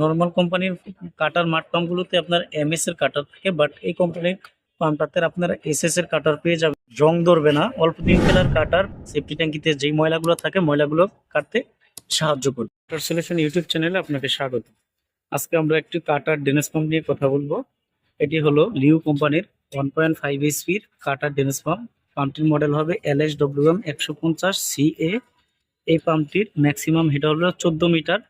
Normal কোম্পানির কাটার মাঠ পাম্পগুলোতে আপনার এমএস এর কাটার থাকে বাট এই কোম্পানির পাম্পটাতে আপনারা এসএস এর কাটার পেয়ে যাবে। জং ধরবে না, অল্প দিন ফেলার কাটার সেফটি ট্যাঙ্কিতে যেই ময়লাগুলো থাকে, ময়লাগুলো কাটতে সাহায্য করবে। ইউটিউব চ্যানেলে আপনাকে স্বাগত। আজকে আমরা একটি কাটার ডেনেস পাম্প নিয়ে কথা বলব। এটি হলো লিউ কোম্পানির ওয়ান পয়েন্ট ফাইভ এইচপির কাটার ডেনেস পাম্প পাম্পটির মডেল হবে এল এস ডব্লিউ এম একশো পঞ্চাশ সি এ এই পাম্পটির ম্যাক্সিমাম হেড হলো চোদ্দ মিটার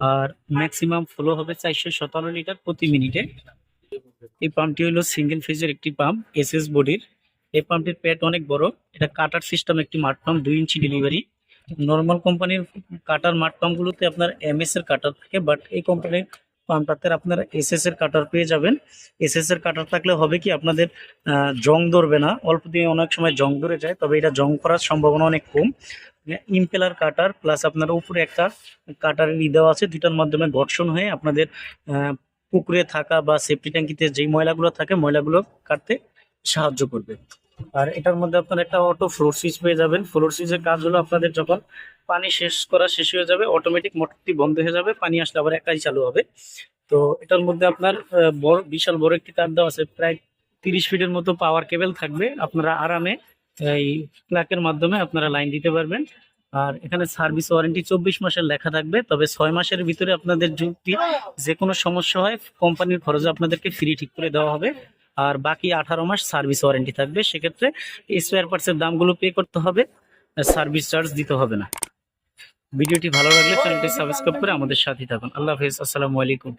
আর ম্যাক্সিমাম ফ্লো হবে চারশো সতেরো লিটার প্রতি মিনিটে। এই পাম্পটি হলো সিঙ্গেল ফেজের একটি পাম্প এসএস বডির এই পাম্পটির প্যাট অনেক বড়। এটা কাটার সিস্টেম একটি মাঠ পাম্প দুই ইঞ্চি ডেলিভারি নর্মাল কোম্পানির কাটার মাঠ পাম্পগুলোতে আপনার এমএস এর কাটার থাকে বাট এই কোম্পানির পাম্পটাতে আপনারা এসএস এর কাটার পেয়ে যাবেন। এসএস এর কাটার থাকলে হবে কি আপনাদের জং ধরবে না। অল্প দিনে অনেক সময় জং ধরে যায়, তবে এটা জং করার সম্ভাবনা অনেক কম। ইম্পেলার কাটার প্লাস আপনার উপরে একটা কাটারের ই দেওয়া আছে দুটার মাধ্যমে ঘর্ষণ হয়ে আপনাদের পুকুরে থাকা বা সেফটি ট্যাঙ্কিতে যেই ময়লাগুলো থাকে, ময়লাগুলো কাটতে সাহায্য করবে। আর এটার মধ্যে আপনারা একটা অটো ফ্লোর সুইচ পেয়ে যাবেন। ফ্লোর সুইচের কাজ হলো আপনাদের যখন পানি শেষ করা শেষ হয়ে যাবে অটোমেটিক মোটরটি বন্ধ হয়ে যাবে, পানি আসলে আবার একাই চালু হবে। তো এটার মধ্যে আপনার বড়, বিশাল বড় একটি তার দেওয়া আছে, প্রায় তিরিশ ফিটের মতো পাওয়ার কেবল থাকবে। আপনারা আরামে এই প্লাকের মাধ্যমে আপনারা লাইন দিতে পারবেন। আর এখানে সার্ভিস ওয়ারেন্টি চব্বিশ মাসের লেখা থাকবে, তবে ছয় মাসের ভিতরে আপনাদের যদি যে কোনো সমস্যা হয় কোম্পানির খরচে আপনাদেরকে ফ্রি ঠিক করে দেওয়া হবে। আর বাকি আঠারো মাস সার্ভিস ওয়ারেন্টি থাকবে, সেক্ষেত্রে স্পেয়ার পার্টসের দামগুলো পে করতে হবে সার্ভিস চার্জ দিতে হবে না। ভিডিওটি ভালো লাগলে চ্যানেলটি সাবস্ক্রাইব করে আমাদের সাথে থাকুন। আল্লাহ হাফেজ, আসসালামু আলাইকুম।